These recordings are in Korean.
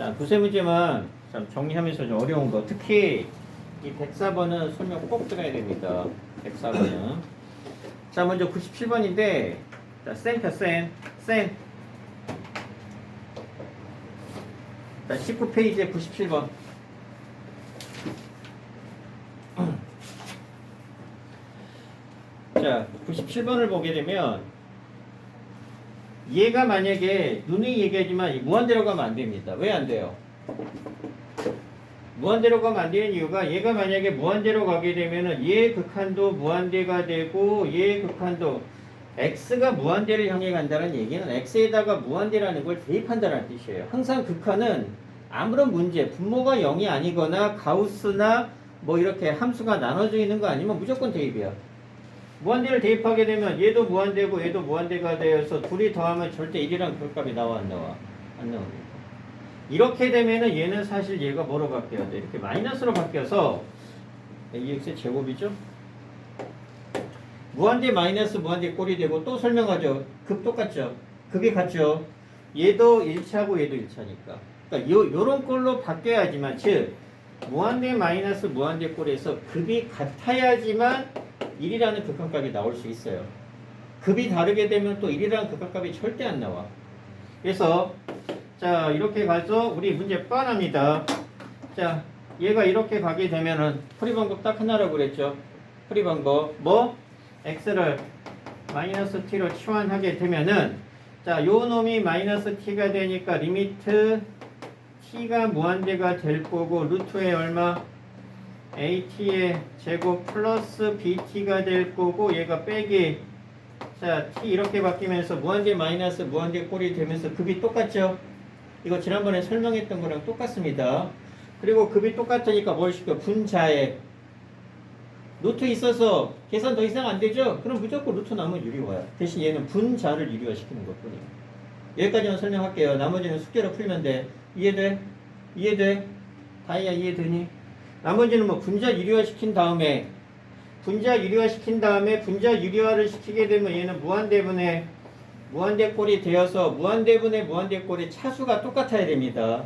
자, 두세 문제만 참 정리하면서 좀 어려운 거. 특히 이 104번은 설명 꼭 들어야 됩니다. 104번은. 자, 먼저 97번인데, 자, 센터 센, 센. 자, 19페이지에 97번. 자, 97번을 보게 되면 얘가 만약에 눈이 얘기하지만 이 무한대로 가면 안 됩니다. 왜 안 돼요? 무한대로 가면 안 되는 이유가 얘가 만약에 무한대로 가게 되면은 얘 극한도 무한대가 되고 얘 극한도 x가 무한대를 향해 간다는 얘기는 x에다가 무한대라는 걸 대입한다는 뜻이에요. 항상 극한은 아무런 문제, 분모가 0이 아니거나 가우스나 뭐 이렇게 함수가 나눠져 있는 거 아니면 무조건 대입이야. 무한대를 대입하게 되면 얘도 무한대고 얘도 무한대가 되어서 둘이 더하면 절대 1이랑 별값이 나와 안 나와? 안 나옵니다. 이렇게 되면은 얘는 사실 얘가 뭐로 바뀌어야 돼? 이렇게 마이너스로 바뀌어서 AX의 제곱이죠? 무한대 마이너스 무한대 꼴이 되고 또 설명하죠. 급 똑같죠? 급이 같죠? 얘도 1차고 얘도 1차니까. 그러니까 요, 요런 꼴로 바뀌어야지만 즉 무한대 마이너스 무한대 꼴에서 급이 같아야지만 1이라는 극한값이 나올 수 있어요. 급이 다르게 되면 또 1이라는 극한값이 절대 안 나와. 그래서 자 이렇게 가서 우리 문제 뻔합니다. 자 얘가 이렇게 가게 되면은 풀이 방법 딱 하나라고 그랬죠. 풀이 방법 뭐 x를 마이너스 t로 치환하게 되면은 자 요 놈이 마이너스 t가 되니까 리미트 t가 무한대가 될 거고 루트에 얼마 at의 제곱 플러스 bt가 될 거고 얘가 빼기. 자 t 이렇게 바뀌면서 무한대 마이너스 무한대 꼴이 되면서 급이 똑같죠? 이거 지난번에 설명했던 거랑 똑같습니다. 그리고 급이 똑같으니까 뭘 시켜? 분자에 루트 있어서 계산 더 이상 안 되죠? 그럼 무조건 루트 나오면 유리화야 대신 얘는 분자를 유리화 시키는 것뿐이에요. 여기까지만 설명할게요. 나머지는 숙제로 풀면 돼. 이해돼? 이해돼? 다이아 이해되니? 나머지는 뭐 분자 유리화 시킨 다음에 분자 유리화 시킨 다음에 분자 유리화를 시키게 되면 얘는 무한대분의 무한대꼴이 되어서 무한대분의 무한대꼴의 차수가 똑같아야 됩니다.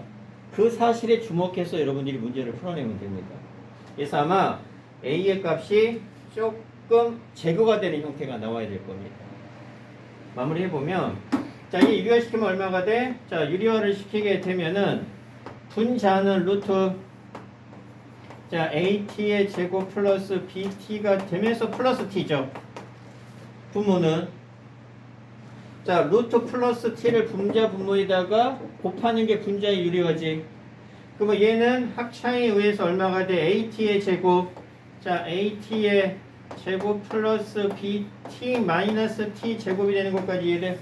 그 사실에 주목해서 여러분들이 문제를 풀어내면 됩니다. 그래서 아마 A의 값이 조금 제거가 되는 형태가 나와야 될 겁니다. 마무리해 보면 자, 이 유리화 시키면 얼마가 돼? 자, 유리화를 시키게 되면은 분자는 루트 자, AT의 제곱 플러스 BT가 되면서 플러스 T죠. 분모는 자, 루트 플러스 T를 분자 분모에다가 곱하는 게 분자의 유리화지. 그러면 얘는 합차에 의해서 얼마가 돼? AT의 제곱. 자, AT의 제곱 플러스 BT 마이너스 T 제곱이 되는 것까지 이해돼?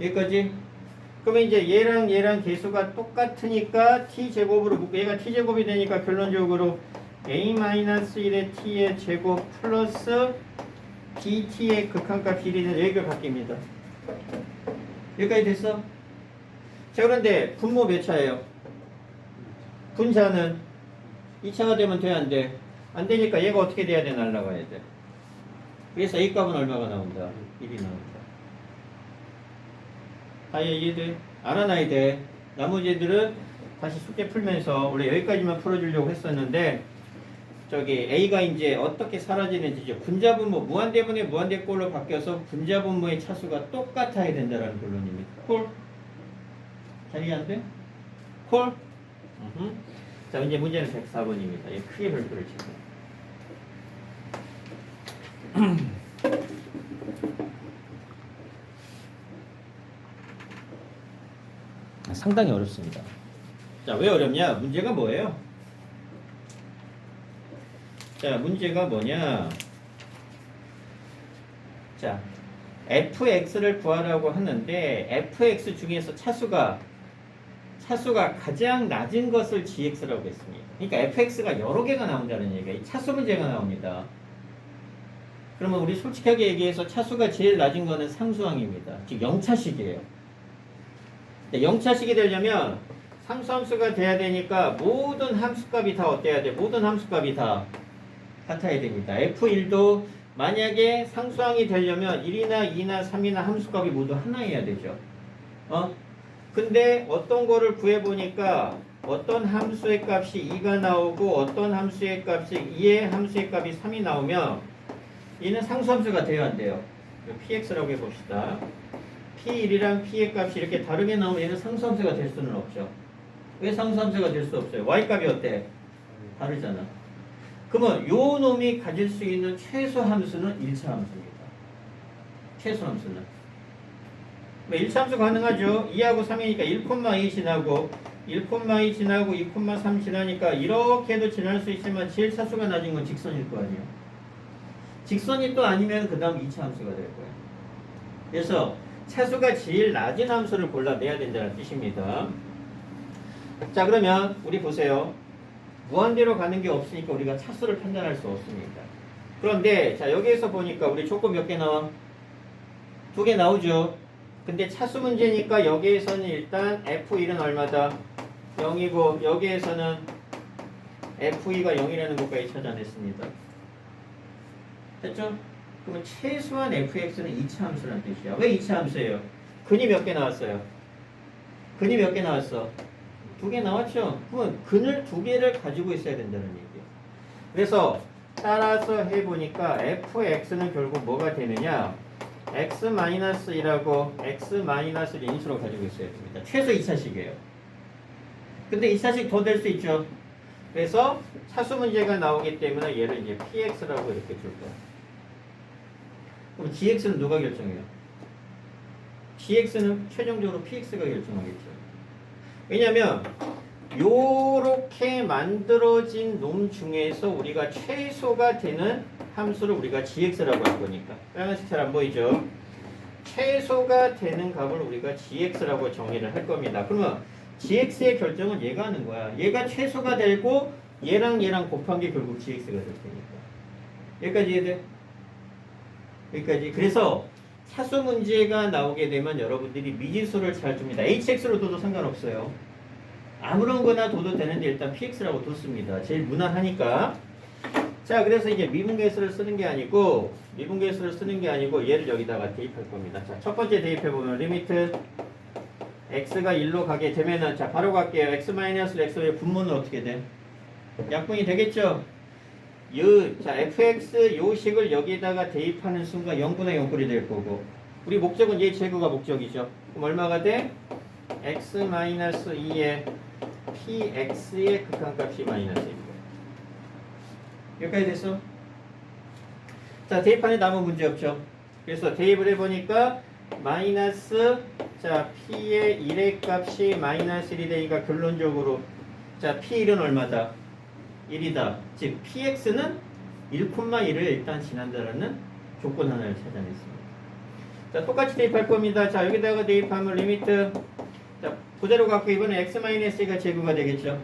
여기까지? 그러면 이제 얘랑 얘랑 개수가 똑같으니까 t 제곱으로 묶고 얘가 t 제곱이 되니까 결론적으로 a-1의 t의 제곱 플러스 bt의 극한값 비례는 여기가 바뀝니다. 여기까지 됐어? 자 그런데 분모 몇 차예요? 분자는 2차가 되면 돼 안 돼? 안 되니까 얘가 어떻게 돼야 돼? 날라가야 돼. 그래서 a 값은 얼마가 나온다? 1이 나온다. 다이아 이해돼? 알아놔야 돼. 나머지 애들은 다시 숙제 풀면서 원래 여기까지만 풀어주려고 했었는데 저기 A가 이제 어떻게 사라지는지 이제 분자분모 무한대분의 무한대꼴로 바뀌어서 분자분모의 차수가 똑같아야 된다는 결론입니다. 콜? 잘 이해 안 돼? 콜? 음흠. 자 이제 문제는 104번입니다. 얘 크게 별표를 치고. 상당히 어렵습니다. 자, 왜 어렵냐? 문제가 뭐예요? 자, 문제가 뭐냐? 자, fx를 구하라고 하는데 fx 중에서 차수가 차수가 가장 낮은 것을 gx라고 했습니다. 그러니까 fx가 여러 개가 나온다는 얘기가 이 차수 문제가 나옵니다. 그러면 우리 솔직하게 얘기해서 차수가 제일 낮은 거는 상수항입니다. 즉 0차식이에요. 0차식이 되려면 상수함수가 돼야 되니까 모든 함수값이 다 어때야 돼? 모든 함수값이 다 같아야 됩니다. F1도 만약에 상수항이 되려면 1이나 2나 3이나 함수값이 모두 하나여야 되죠. 어? 근데 어떤 거를 구해보니까 어떤 함수의 값이 2가 나오고 어떤 함수의 값이 2의 함수의 값이 3이 나오면 이는 상수함수가 돼야 안 돼요. px라고 해봅시다. P1이랑 p의 값이 이렇게 다르게 나오면 얘는 상수함수가 될 수는 없죠. 왜 상수함수가 될 수 없어요? y 값이 어때? 다르잖아. 그러면 요 놈이 가질 수 있는 최소 함수는 1차 함수입니다. 최소 함수는. 뭐 1차 함수 가능하죠. 2하고 3이니까 1,2 지나고 1,2 지나고 2,3 지나니까 이렇게도 지날 수 있지만 제일 차수가 낮은 건 직선일 거 아니에요. 직선이 또 아니면 그 다음 2차 함수가 될 거예요. 그래서 차수가 제일 낮은 함수를 골라내야 된다는 뜻입니다. 자 그러면 우리 보세요. 무한대로 가는 게 없으니까 우리가 차수를 판단할 수 없습니다. 그런데 자 여기에서 보니까 우리 조건 몇 개 나와? 두 개 나오죠. 근데 차수 문제니까 여기에서는 일단 F1은 얼마다? 0이고 여기에서는 F2가 0이라는 것까지 찾아냈습니다. 됐죠? 그러면 최소한 fx는 2차 함수라는 뜻이야. 왜 2차 함수예요? 근이 몇 개 나왔어요? 근이 몇 개 나왔어? 두 개 나왔죠? 그러면 근을 두 개를 가지고 있어야 된다는 얘기예요. 그래서 따라서 해보니까 fx는 결국 뭐가 되느냐? x-1하고 x-인수로 가지고 있어야 됩니다. 최소 2차식이에요. 근데 2차식 더 될 수 있죠? 그래서 차수 문제가 나오기 때문에 얘를 이제 px라고 이렇게 줄 거야. 그럼 gx는 누가 결정해요? gx는 최종적으로 px가 결정하겠죠. 왜냐면 요렇게 만들어진 놈 중에서 우리가 최소가 되는 함수를 우리가 gx라고 할 거니까 빨간색 잘 안 보이죠? 최소가 되는 값을 우리가 gx라고 정의를 할 겁니다. 그러면 gx의 결정은 얘가 하는 거야. 얘가 최소가 되고 얘랑 얘랑 곱한 게 결국 gx가 될 테니까. 여기까지 이해돼? 여기까지. 그래서 차수 문제가 나오게 되면 여러분들이 미지수를 잘 줍니다. hx로 둬도 상관없어요. 아무런 거나 둬도 되는데 일단 px라고 뒀습니다. 제일 무난하니까. 자, 그래서 이제 미분계수를 쓰는 게 아니고 미분계수를 쓰는 게 아니고 얘를 여기다가 대입할 겁니다. 자, 첫 번째 대입해 보면 리미트 x가 1로 가게 되면은 자, 바로 갈게요. x-x의 분모는 어떻게 돼? 약분이 되겠죠? 요, 자, fx 요식을 여기다가 대입하는 순간 0분의 0꼴이 될 거고 우리 목적은 얘 제거가 목적이죠. 그럼 얼마가 돼? x-2의 px의 극한값이 마이너스 1고 여기까지 됐어? 자, 대입하는 남은 문제 없죠? 그래서 대입을 해보니까 마이너스 자 p의 1의 값이 마이너스 1이 되니까 결론적으로 자 p1은 얼마다? 1이다. 즉 px는 1,1을 일단 지난다라는 조건 하나를 찾아냈습니다. 자 똑같이 대입할 겁니다. 자 여기다가 대입하면 리미트 자 그대로 갖고 이번에 x-가 제거가 되겠죠.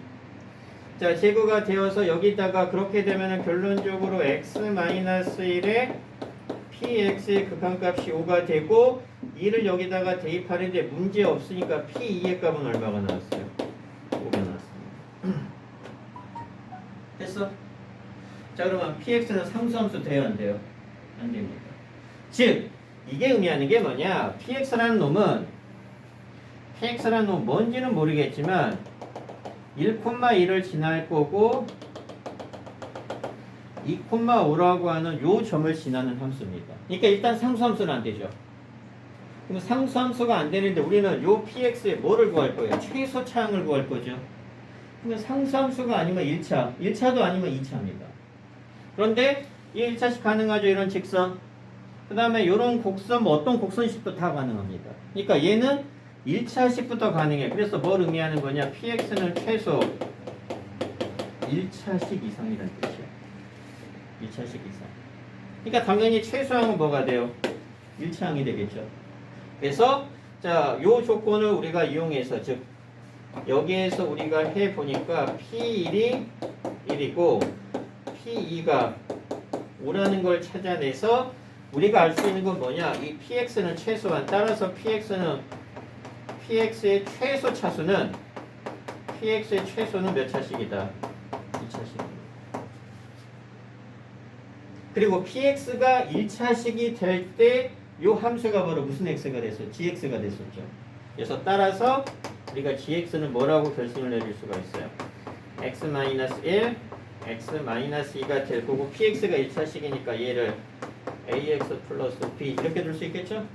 자 제거가 되어서 여기다가 그렇게 되면은 결론적으로 x-1의 px의 극한값이 5가 되고 2를 여기다가 대입하는데 문제 없으니까 p2의 값은 얼마가 나왔어요? 5가 나왔습니다. 됐어? 자 그러면 px는 상수함수 돼요 안 돼요? 안 됩니다. 즉 이게 의미하는 게 뭐냐? px라는 놈은 px라는 놈 뭔지는 모르겠지만 1,1을 지날 거고 2,5라고 하는 요 점을 지나는 함수입니다. 그러니까 일단 상수함수는 안 되죠. 그럼 상수함수가 안 되는데 우리는 요 px에 뭐를 구할 거예요? 최소 차항을 구할 거죠. 그러면 상수함수가 아니면 1차, 1차도 아니면 2차입니다. 그런데 이 1차식 가능하죠. 이런 직선. 그 다음에 이런 곡선, 뭐 어떤 곡선식도 다 가능합니다. 그러니까 얘는 1차식부터 가능해. 그래서 뭘 의미하는 거냐? px는 최소 1차식 이상이라는 뜻이야. 1차식 이상. 그러니까 당연히 최소항은 뭐가 돼요? 1차항이 되겠죠. 그래서 자, 요 조건을 우리가 이용해서 즉 여기에서 우리가 해 보니까 P1이 1이고 P2가 5라는 걸 찾아내서 우리가 알 수 있는 건 뭐냐? 이 PX는 최소한 따라서 PX는 PX의 최소 차수는 PX의 최소는 몇 차식이다? 2차식입니다. 그리고 PX가 1차식이 될때요 함수가 바로 무슨 x가 됐어? gx가 됐었죠. 그래서 따라서 우리가 gx는 뭐라고 결승을 내릴 수가 있어요. x-1, x-2가 될 거고 px가 1차식이니까 얘를 ax 플러스 b 이렇게 둘 수 있겠죠?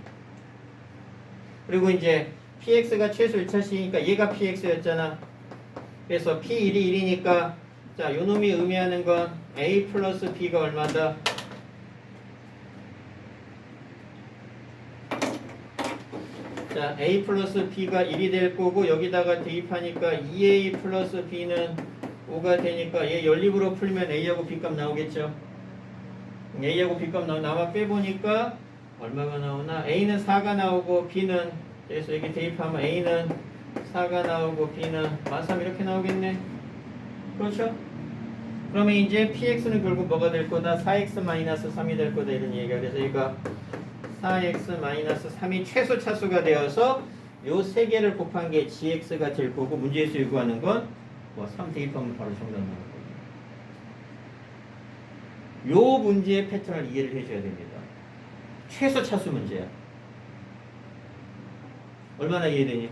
그리고 이제 px가 최소 1차식이니까 얘가 px였잖아. 그래서 p1이 1이니까 자, 요 놈이 의미하는 건 a 플러스 b가 얼마다? 자, a 플러스 b가 1이 될 거고 여기다가 대입하니까 2a 플러스 b는 5가 되니까 얘 연립으로 풀면 a하고 b값 나오겠죠. a하고 b값 나오 나와 빼보니까 얼마가 나오나? a는 4가 나오고 b는 그래서 여기 대입하면 a는 4가 나오고 b는 13 이렇게 나오겠네. 그렇죠? 그러면 이제 px는 결국 뭐가 될 거다? 4x-3이 될 거다 이런 얘기가 그래서 이거 4x-3이 최소 차수가 되어서 요 세 개를 곱한 게 gx가 될 거고 문제에서 요구하는 건 뭐 3 대입하면 바로 정답 거예요. 요 문제의 패턴을 이해를 해줘야 됩니다. 최소 차수 문제야. 얼마나 이해되니?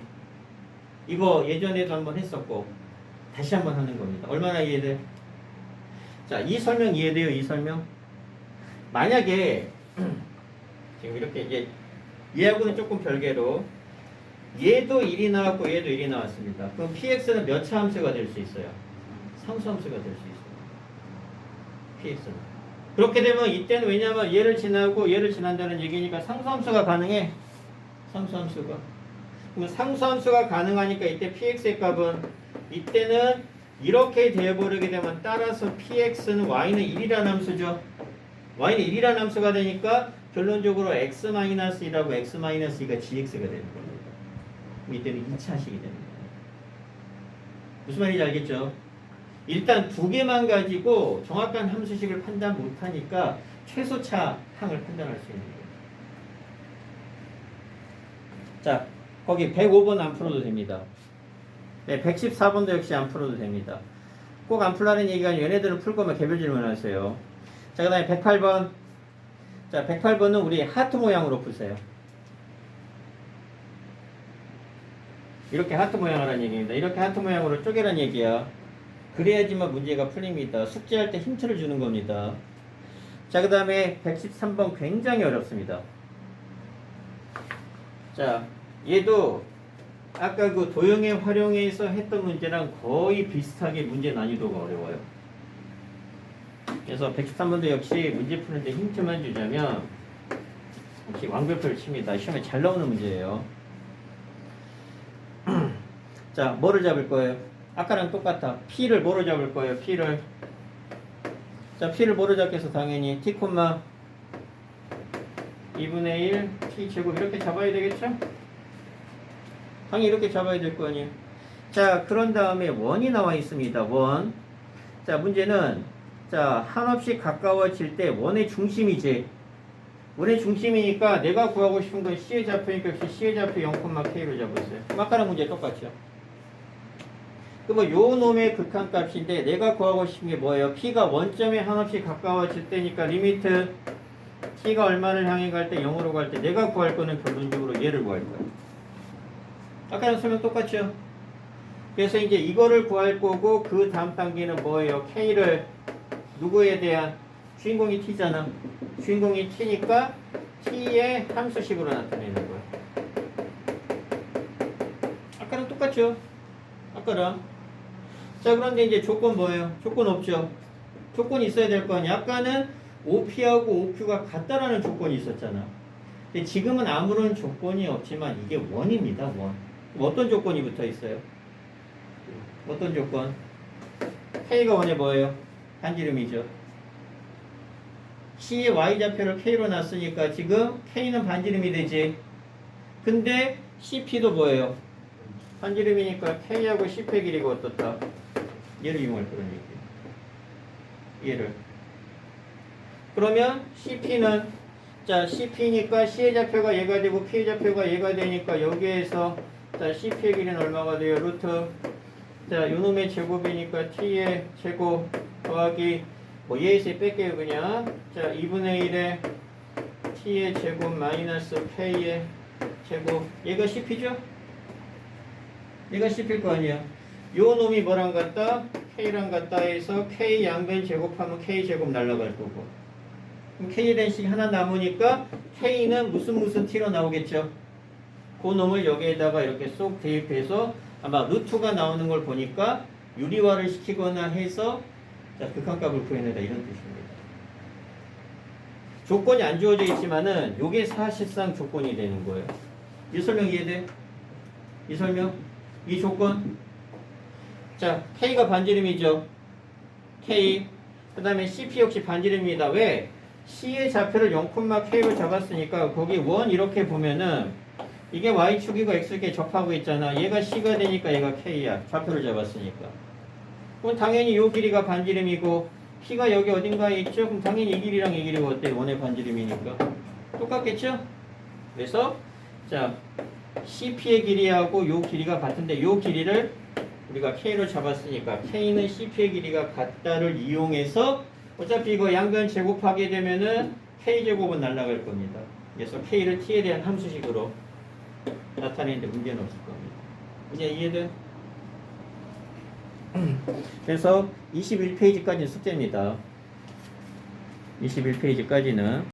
이거 예전에도 한번 했었고 다시 한번 하는 겁니다. 얼마나 이해돼? 자, 이 설명 이해돼요? 이 설명? 만약에 지금 이렇게 이제 얘하고는 조금 별개로 얘도 1이 나왔고 얘도 1이 나왔습니다. 그럼 px는 몇 차 함수가 될 수 있어요? 상수 함수가 될 수 있어요. px는. 그렇게 되면 이때는 왜냐하면 얘를 지나고 얘를 지난다는 얘기니까 상수 함수가 가능해. 상수 함수가. 그럼 상수 함수가 가능하니까 이때 px의 값은 이때는 이렇게 되어버리게 되면 따라서 px는 y는 1이라는 함수죠. y는 1이라는 함수가 되니까 결론적으로 x-2라고 x-2가 gx가 되는 겁니다. 그럼 이때는 2차식이 됩니다. 무슨 말인지 알겠죠? 일단 두 개만 가지고 정확한 함수식을 판단 못하니까 최소차 항을 판단할 수 있는 거예요. 자, 거기 105번 안 풀어도 됩니다. 네, 114번도 역시 안 풀어도 됩니다. 꼭 안 풀라는 얘기가 아니라 얘네들은 풀 거면 개별 질문하세요. 자, 그 다음에 108번. 자, 108번은 우리 하트 모양으로 푸세요. 이렇게 하트 모양 하라는 얘기입니다. 이렇게 하트 모양으로 쪼개란 얘기야. 그래야지만 문제가 풀립니다. 숙제할 때 힌트를 주는 겁니다. 자, 그 다음에 113번 굉장히 어렵습니다. 자, 얘도 아까 그 도형의 활용에서 했던 문제랑 거의 비슷하게 문제 난이도가 어려워요. 그래서 113번도 역시 문제 푸는데 힌트만 주자면 역시 왕별표를 칩니다. 시험에 잘 나오는 문제예요. 자, 뭐를 잡을 거예요? 아까랑 똑같아. P를 뭐로 잡을 거예요? P를 자, P를 뭐로 잡겠어? 당연히 T, 2분의 1 T 제곱 이렇게 잡아야 되겠죠? 당연히 이렇게 잡아야 될 거 아니에요. 자, 그런 다음에 원이 나와 있습니다. 원. 자, 문제는 자, 한없이 가까워질 때 원의 중심이지. 원의 중심이니까 내가 구하고 싶은 건 C의 좌표니까 역시 C의 좌표 0,K로 잡았어요. 그럼 아까랑 문제 똑같죠. 그러면 요 놈의 극한값인데 내가 구하고 싶은 게 뭐예요? P가 원점에 한없이 가까워질 때니까 리미트 T가 얼마를 향해 갈 때 0으로 갈 때 내가 구할 거는 결론적으로 얘를 구할 거예요. 아까랑 설명 똑같죠? 그래서 이제 이거를 구할 거고 그 다음 단계는 뭐예요? K를 누구에 대한 주인공이 T잖아. 주인공이 T니까 T의 함수식으로 나타내는 거야. 아까랑 똑같죠? 아까랑. 자, 그런데 이제 조건 뭐예요? 조건 없죠? 조건 있어야 될 거 아니야? 아까는 OP하고 OQ가 같다라는 조건이 있었잖아. 근데 지금은 아무런 조건이 없지만 이게 원입니다, 원. 어떤 조건이 붙어 있어요? 어떤 조건? K가 원이 뭐예요? 반지름이죠. C의 Y좌표를 K로 놨으니까 지금 K는 반지름이 되지. 근데 CP도 뭐예요? 반지름이니까 K하고 CP의 길이가 어떻다? 얘를 이용할 그런 얘기. 얘를. 그러면 CP는 자 CP니까 C의 좌표가 얘가 되고 P의 좌표가 얘가 되니까 여기에서 자 CP의 길이는 얼마가 돼요? 루트 자 요놈의 제곱이니까 T의 제곱 더하기 뭐 얘에서 뺄게요 그냥 자 2분의 1에 T의 제곱 마이너스 K의 제곱 얘가 CP죠? 얘가 C필 거 아니야. 요 놈이 뭐랑 같다? K랑 같다 해서 K 양변 제곱하면 K 제곱 날라갈 거고. 그럼 K에 대한 식 하나 남으니까 K는 무슨 무슨 T로 나오겠죠? 그 놈을 여기에다가 이렇게 쏙 대입해서 아마 루트가 나오는 걸 보니까 유리화를 시키거나 해서 자, 극한값을 구해내다 이런 뜻입니다. 조건이 안 주어져 있지만은 요게 사실상 조건이 되는 거예요. 이 설명 이해돼? 이 설명? 이 조건? 자, K가 반지름이죠. K. 그 다음에 CP 역시 반지름입니다. 왜? C의 좌표를 0,K로 잡았으니까 거기 원 이렇게 보면은 이게 Y축이고 X축에 접하고 있잖아. 얘가 C가 되니까 얘가 K야. 좌표를 잡았으니까. 그럼 당연히 요 길이가 반지름이고 P가 여기 어딘가에 있죠? 그럼 당연히 이 길이랑 이 길이가 어때? 원의 반지름이니까. 똑같겠죠? 그래서 자 CP의 길이하고 요 길이가 같은데 요 길이를 우리가 K로 잡았으니까 K는 CP의 길이가 같다를 이용해서 어차피 이거 양변 제곱하게 되면은 K제곱은 날라갈 겁니다. 그래서 K를 T에 대한 함수식으로 나타내는데 문제는 없을 겁니다. 문제 이해돼? 그래서 21페이지까지는 숙제입니다. 21페이지까지는